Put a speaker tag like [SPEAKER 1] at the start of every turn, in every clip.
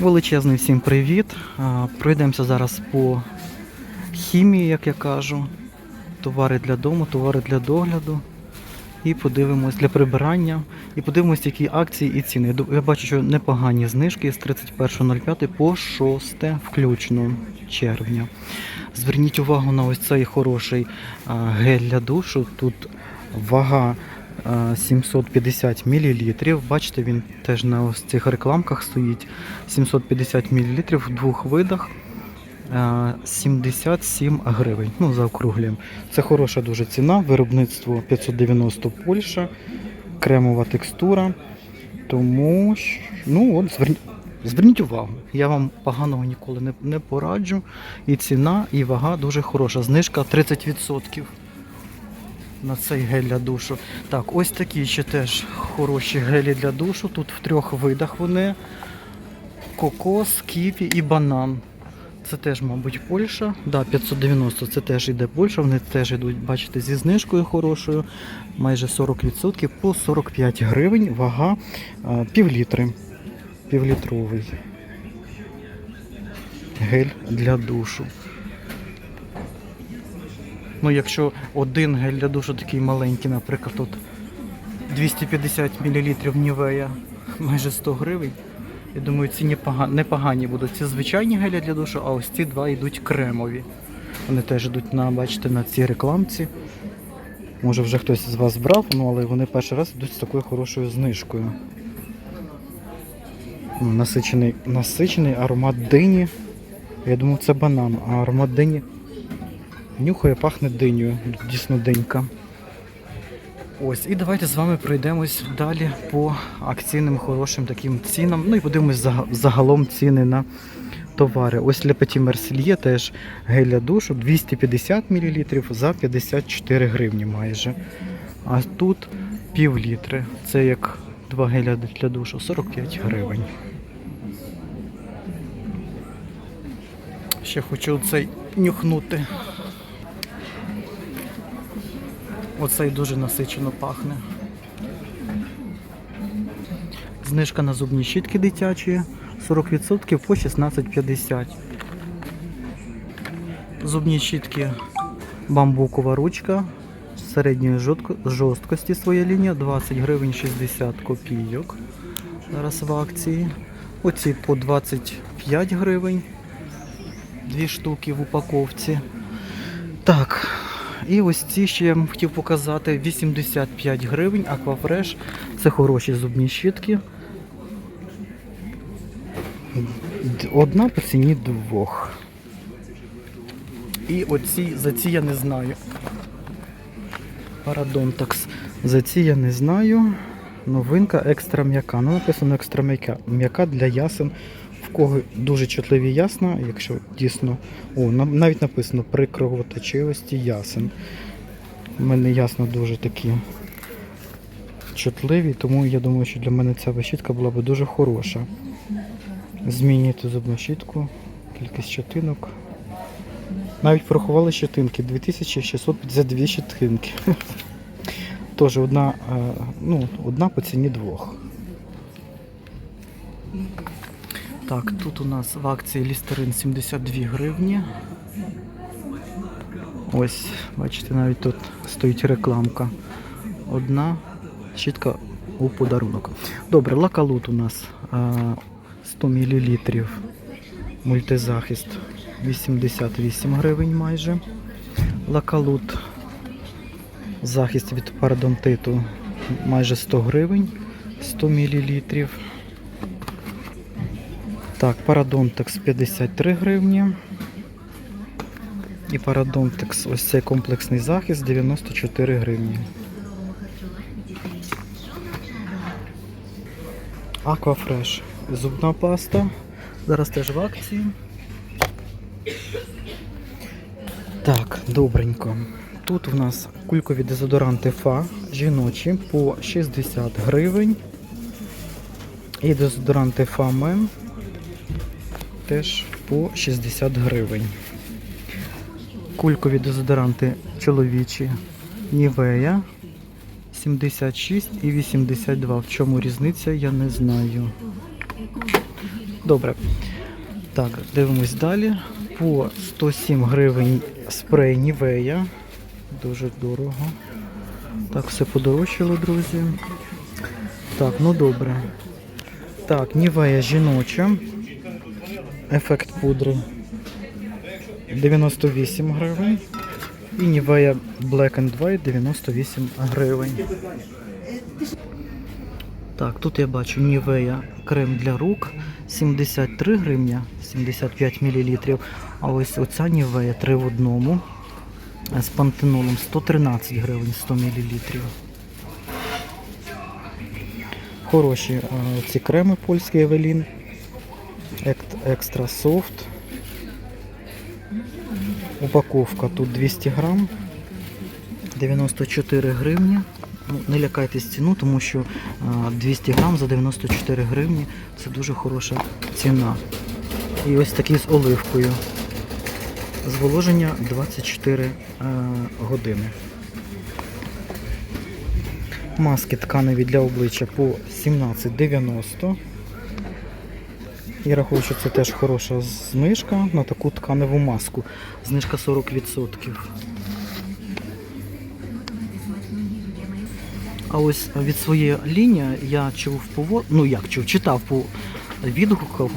[SPEAKER 1] Величезний всім привіт. Пройдемося зараз по хімії, як я кажу. Товари для дому, товари для догляду. І подивимось для прибирання. І подивимось, які акції і ціни. Я бачу, що непогані знижки з 31.05 по 6 включно червня. Зверніть увагу на ось цей хороший гель для душу. Тут вага 750 мл. Бачите, він теж на ось цих рекламках стоїть. 750 мл в двох видах. 77 гривень. Ну, заокруглюємо. Це хороша дуже ціна. Виробництво 590 Польща, кремова текстура. Тому ну, от, зверніть, зверніть увагу. Я вам поганого ніколи не, не пораджу. І ціна, і вага дуже хороша. Знижка 30% на цей гель для душу. Так, ось такі ще теж хороші гелі для душу. Тут в трьох видах вони: кокос, ківі і банан. Це теж, мабуть, Польща. Да, 590 це теж іде Польща. Вони теж йдуть, бачите, зі знижкою хорошою. Майже 40% по 45 гривень. Вага півлітри. Півлітровий. Гель для душу. Ну, якщо один гель для душу такий маленький, наприклад, тут 250 мл Нівея, майже 100 гривень. Я думаю, ці непогані будуть. Це звичайні гелі для душу, а ось ці два йдуть кремові. Вони теж йдуть на, бачите, на цій рекламці. Може вже хтось з вас брав, ну але вони перший раз йдуть з такою хорошою знижкою. Насичений, насичений аромат дині. Я думав, це банан, а аромат дині нюхає, пахне динею. Дійсно динька. Ось, і давайте з вами пройдемось далі по акційним хорошим таким цінам. Ну і подивимось загалом ціни на товари. Ось Petit Mercier теж гель для душу 250 мл за 54 гривні майже. А тут пів літри. Це як два геля для душу 45 гривень. Ще хочу цей нюхнути. Оцей дуже насичено пахне. Знижка на зубні щітки дитячі 40% по 16,50. Зубні щітки бамбукова ручка середньої жорсткості своя лінія 20 гривень 60 копійок. Зараз в акції. Оці по 25 гривень. Дві штуки в упаковці. Так, і ось ці ще я вам хотів показати 85 гривень Aquafresh. Це хороші зубні щітки. Одна по ціні двох. І оці за ці я не знаю. Парадонтакс. За ці я не знаю. Новинка екстра м'яка. Ну, написано екстра. М'яка для ясен. Кого дуже чутливі ясна, якщо дійсно. О, навіть написано при кровоточивості ясен. У мене ясно дуже такі чутливі, тому я думаю, що для мене ця щітка була б дуже хороша. Змінюйте зубну щітку, кількість щетинок. Навіть порахували щетинки, 2652 щетинки. Тож одна, е, ну, одна по ціні двох. Так, тут у нас в акції лістерин 72 гривні. Ось, бачите, навіть тут стоїть рекламка. Одна щітка у подарунок. Добре, лакалут у нас 100 мл. Мультизахист 88 гривень майже. Лакалут. Захист від парадонтиту майже 100 гривень, 100 мл. Так, парадонтекс 53 гривні. І парадонтекс, ось цей комплексний захист 94 гривні. Аквафреш. Зубна паста. Зараз теж в акції. Так, добренько. Тут у нас кулькові дезодоранти Фа жіночі по 60 гривень. І дезодоранти Фа Мен теж по 60 гривень. Кулькові дезодоранти чоловічі Нівея 76 і 82. В чому різниця, я не знаю. Добре. Так, дивимось далі. По 107 гривень спрей Нівея. Дуже дорого. Так, все подорожчало, друзі. Так, ну добре. Так, Нівея жіноча. Ефект пудри 98 гривень. І Nivea Black and White 98 гривень. Так, тут я бачу Nivea крем для рук 73 гривня, 75 мл. А ось оця Nivea 3 в одному з пантенолом 113 гривень 100 мл. Хороші ці креми польські Евелін. Екстра софт. Упаковка тут 200 грам. 94 гривні. Ну, не лякайтесь ціну, тому що 200 грам за 94 гривні це дуже хороша ціна. І ось такий з оливкою. Зволоження 24 е, години. Маски тканеві для обличчя по 17,90. Я рахую, що це теж хороша знижка на таку тканеву маску. Знижка 40%. А ось від своєї лінії я чув по ну як чув, читав по відгуках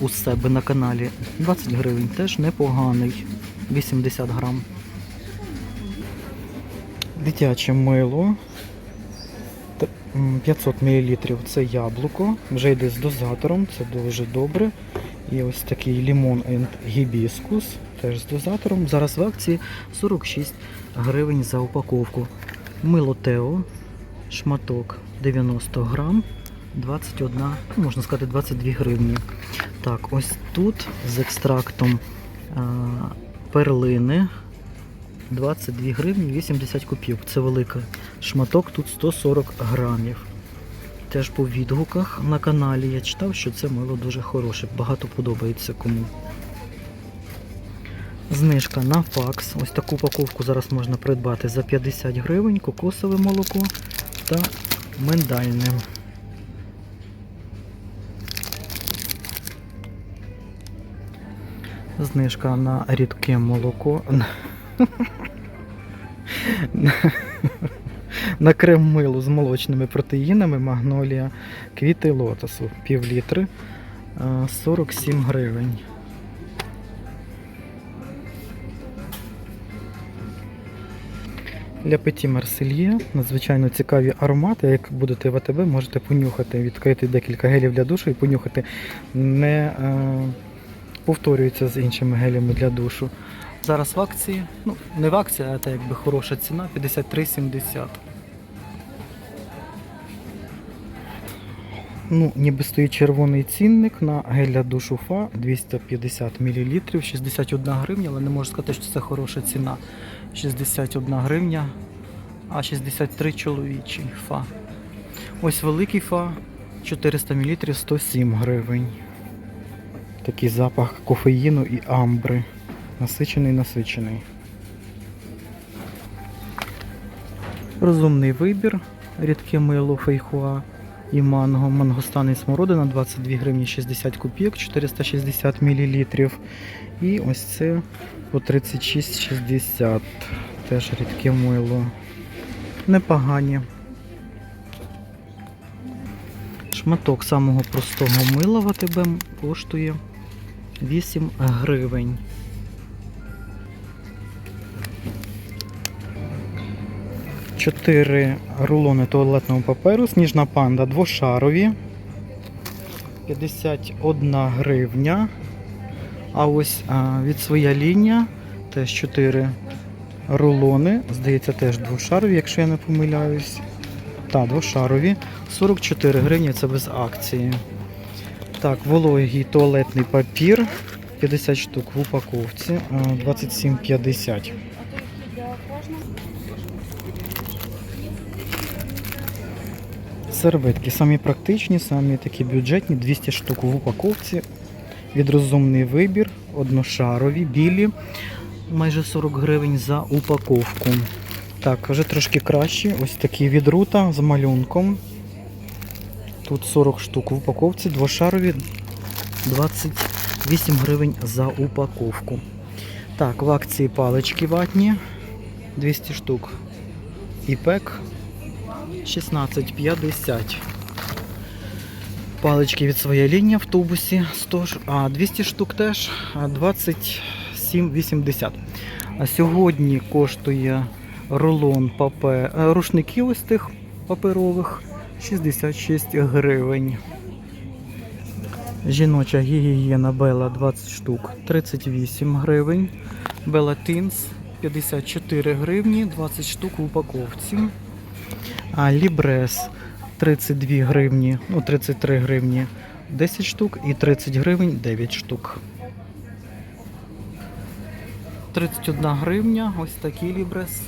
[SPEAKER 1] у себе на каналі 20 гривень, теж непоганий. 80 грам. Дитяче мило. Т- м, 500 мл це яблуко. Вже йде з дозатором, це дуже добре. І ось такий лімон гібіскус, теж з дозатором. Зараз в акції 46 гривень за упаковку. Мило Тео, шматок 90 грам, 21, ну, можна сказати, 22 гривні. Так, ось тут з екстрактом а, перлини 22 гривні 80 копійок. Це великий шматок, тут 140 грамів. Теж по відгуках на каналі я читав, що це мило дуже хороше, багато подобається кому. Знижка на факс. Ось таку упаковку зараз можна придбати за 50 гривень, кокосове молоко та миндальне. Знижка на рідке молоко. На крем мило з молочними протеїнами магнолія квіти лотосу пів літри 47 гривень. Для Петі Марсельє надзвичайно цікаві аромати. Як будете в АТБ, можете понюхати, відкрити декілька гелів для душу і понюхати. Не е, повторюється з іншими гелями для душу. Зараз в акції, ну не в акції, а це якби хороша ціна 53,70. Ну, ніби стоїть червоний цінник на гель для душу Фа 250 мл, 61 гривня, але не можу сказати, що це хороша ціна. 61 гривня, а 63 чоловічий Фа. Ось великий Фа 400 мл 107 гривень. Такий запах кофеїну і амбри. Насичений, насичений. Розумний вибір. Рідке мило фейхуа і манго. Мангостан і смородина 22 гривні 60 копійок, 460 мл. І ось це по 36,60. Теж рідке мило. Непогані. Шматок самого простого мила в АТБ коштує 8 гривень. Чотири рулони туалетного паперу, сніжна панда двошарові. 51 гривня. А ось а, від своя лінія теж 4 рулони. Здається, теж двошарові, якщо я не помиляюсь. Так, двошарові. 44 гривні це без акції. Так, вологий туалетний папір. 50 штук в упаковці. а, 27,50. Серветки самі практичні, самі такі бюджетні, 200 штук в упаковці. Від розумний вибір, одношарові, білі, майже 40 гривень за упаковку. Так, вже трошки краще. Ось такі від рута з малюнком. Тут 40 штук в упаковці, двошарові 28 гривень за упаковку. Так, в акції палички ватні 200 штук. І пек 16,50. Палички від своєї лінії в тубусі 100, а 200 штук теж 27,80. А сьогодні коштує рулон папе, е, рушників ось тих паперових 66 гривень. Жіноча гігієна Бела 20 штук 38 гривень. Бела Тінс 54 гривні, 20 штук в упаковці. А Лібрес 32 гривні, ну 33 гривні 10 штук і 30 гривень 9 штук. 31 гривня, ось такий лібрес.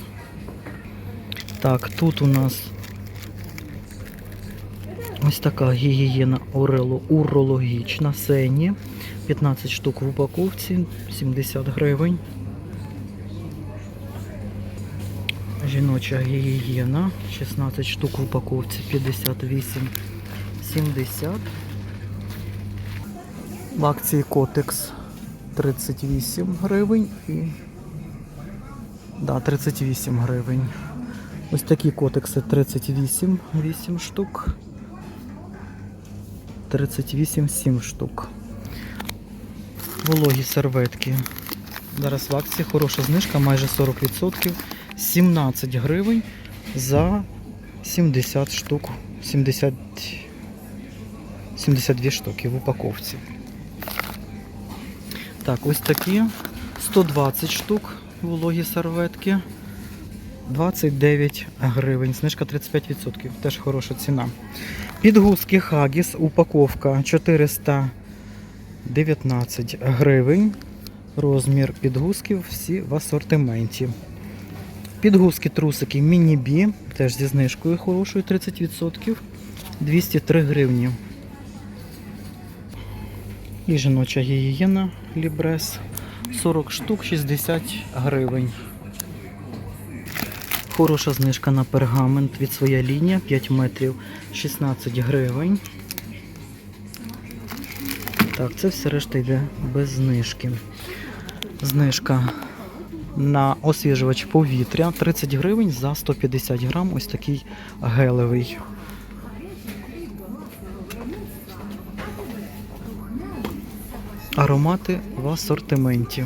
[SPEAKER 1] Так, тут у нас ось така гігієна орело, урологічна сені. 15 штук в упаковці, 70 гривень. Жіноча гігієна, 16 штук в упаковці, 58, 70. В акції Котекс 38 гривень і. Да, 38 гривень. Ось такі котекси 38, 8 штук. 38, 7 штук. Вологі серветки. Зараз в акції хороша знижка, майже 40%. 17 гривень за 70 штук. 70, 72 штуки в упаковці. Так, ось такі 120 штук вологі серветки. 29 гривень. Знижка 35%. Теж хороша ціна. Підгузки Хагіс, упаковка 419 гривень. Розмір підгузків всі в асортименті. Підгузки трусики міні-бі, теж зі знижкою хорошою 30%. 203 гривні. І жіноча гігієна Лібрес 40 штук 60 гривень. Хороша знижка на пергамент від своя лінія 5 метрів 16 гривень. Так, це все решта йде без знижки. Знижка на освіжувач повітря 30 гривень за 150 грам. Ось такий гелевий. Аромати в асортименті.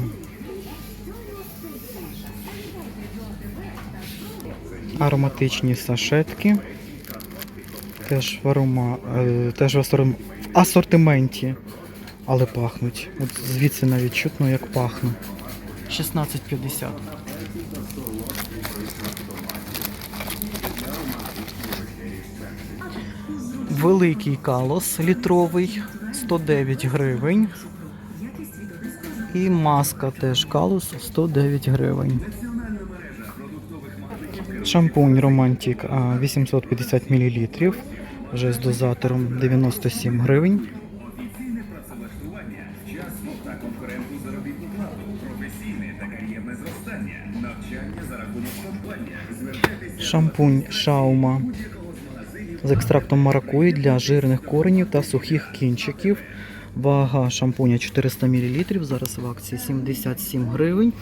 [SPEAKER 1] Ароматичні сашетки. Теж в, арома, е, теж в асортименті, але пахнуть. От звідси навіть чутно, як пахне. 16,50. Великий калос літровий 109 гривень. І маска теж калус 109 гривень. Шампунь Романтик а, 850 мл. Вже з дозатором 97 гривень. Шампунь Шаума з екстрактом маракуї для жирних коренів та сухих кінчиків. Вага шампуня 400 мл. Зараз в акції 77 гривень.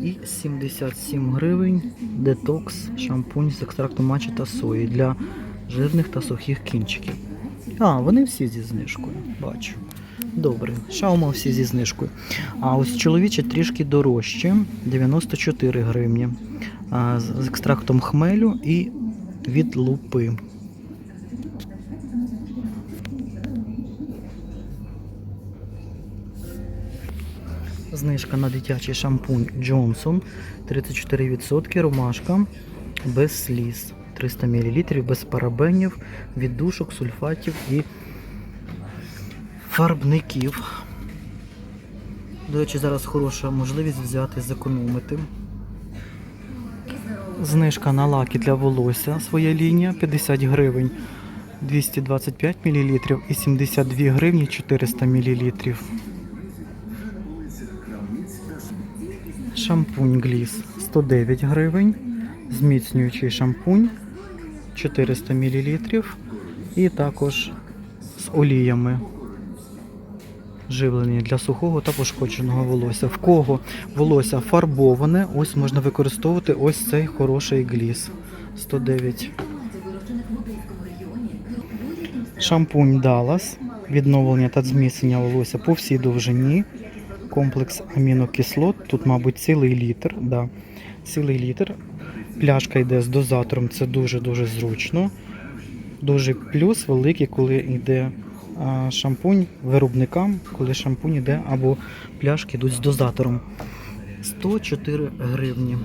[SPEAKER 1] І 77 гривень детокс шампунь з екстрактом матчі та сої для жирних та сухих кінчиків. А, вони всі зі знижкою, бачу. Добре, шаума всі зі знижкою. А ось чоловіче трішки дорожче 94 гривні. З екстрактом хмелю і від лупи. Знижка на дитячий шампунь Johnson 34% ромашка без сліз. 300 мл без парабенів, віддушок, сульфатів і фарбників. До речі, зараз хороша можливість взяти зекономити. Знижка на лаки для волосся своя лінія 50 гривень 225 мл і 72 гривні 400 мл. Шампунь Гліс 109 гривень. Зміцнюючий шампунь 400 мл. І також з оліями. Живлення для сухого та пошкодженого волосся. В кого волосся фарбоване, ось можна використовувати ось цей хороший гліс. 109. Шампунь Dallas. Відновлення та зміцнення волосся по всій довжині. Комплекс амінокислот. Тут, мабуть, цілий літр. Да, цілий літр. Пляшка йде з дозатором, це дуже-дуже зручно. Дуже плюс великий, коли йде шампунь виробникам, коли шампунь йде або пляшки йдуть з дозатором. 104 гривні.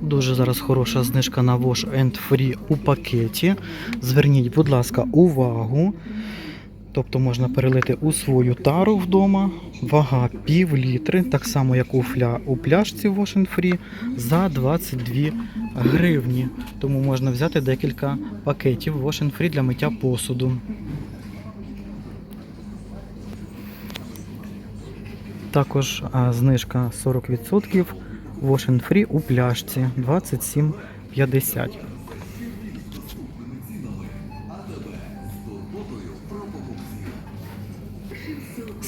[SPEAKER 1] Дуже зараз хороша знижка на Wash and Free у пакеті. Зверніть, будь ласка, увагу. Тобто можна перелити у свою тару вдома. Вага пів літри, так само як у, фля, у пляшці Wash and Free, за 22 гривні. Тому можна взяти декілька пакетів Wash and Free для миття посуду. Також знижка 40% Wash and Free у пляшці 27,50.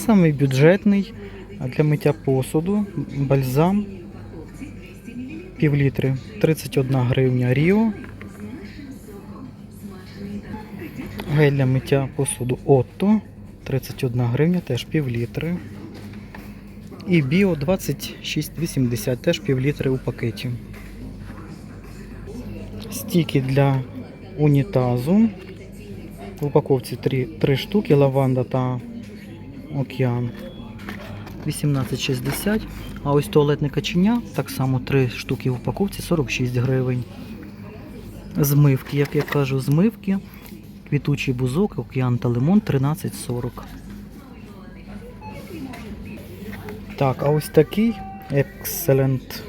[SPEAKER 1] Самий бюджетний для миття посуду бальзам пів літри 31 гривня Ріо. Гель для миття посуду Отто 31 гривня, теж пів літри. І Біо 26,80, теж пів літри у пакеті. Стіки для унітазу. В упаковці 3, 3 штуки, лаванда та океан. 18,60. А ось туалетне каченя, так само 3 штуки в упаковці 46 гривень. Змивки, як я кажу, змивки. Квітучий бузок, океан та лимон 13,40. Так, а ось такий Excellent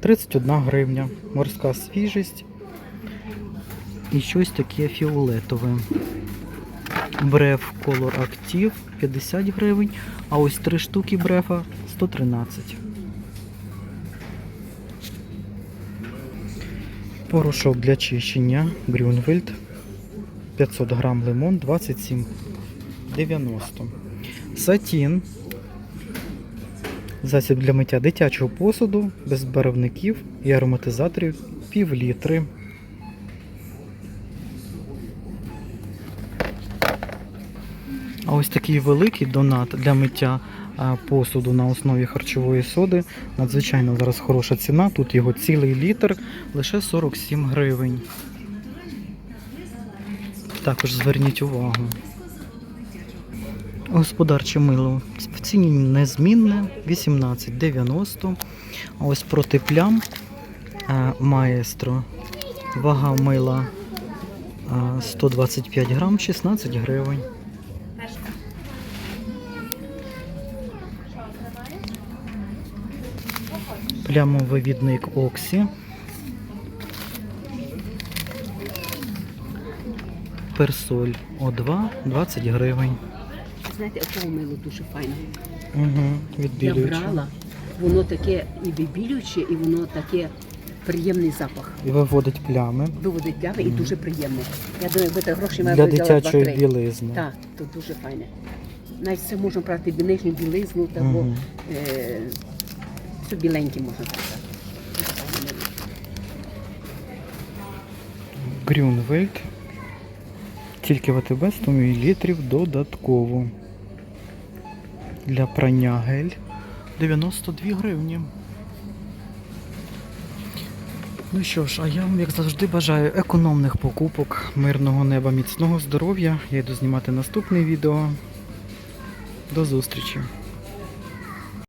[SPEAKER 1] 31 гривня. Морська свіжість. І щось таке фіолетове. Бреф Color Active 50 гривень, а ось три штуки брефа 113. Порошок для чищення Grünwald 500 грам лимон 27,90. Сатін. Засіб для миття дитячого посуду, без барвників і ароматизаторів пів літри. Ось такий великий донат для миття посуду на основі харчової соди. Надзвичайно зараз хороша ціна. Тут його цілий літр, лише 47 гривень. Також зверніть увагу. Господарче мило в ціні незмінне 18,90. А ось проти плям маестро. Вага мила 125 грам, 16 гривень. Плямовий відник Оксі. Персоль О2 20 гривень.
[SPEAKER 2] Знаєте, якого мило дуже файне.
[SPEAKER 1] Угу,
[SPEAKER 2] Я брала, воно таке і вибілююче, і воно таке приємний запах.
[SPEAKER 1] І виводить плями
[SPEAKER 2] Виводить плями і дуже приємне. Я думаю, якби гроші маю
[SPEAKER 1] для дитячої білизни.
[SPEAKER 2] Так, то дуже файне. Навіть це можна брати нижню білизну, того,
[SPEAKER 1] Мгм.
[SPEAKER 2] е, все біленьке можна сказати.
[SPEAKER 1] Грюнвельд. Тільки в АТБ 100 мл додатково. Для прання гель 92 гривні. Ну що ж, а я вам, як завжди, бажаю економних покупок, мирного неба, міцного здоров'я. Я йду знімати наступне відео. До зустрічі!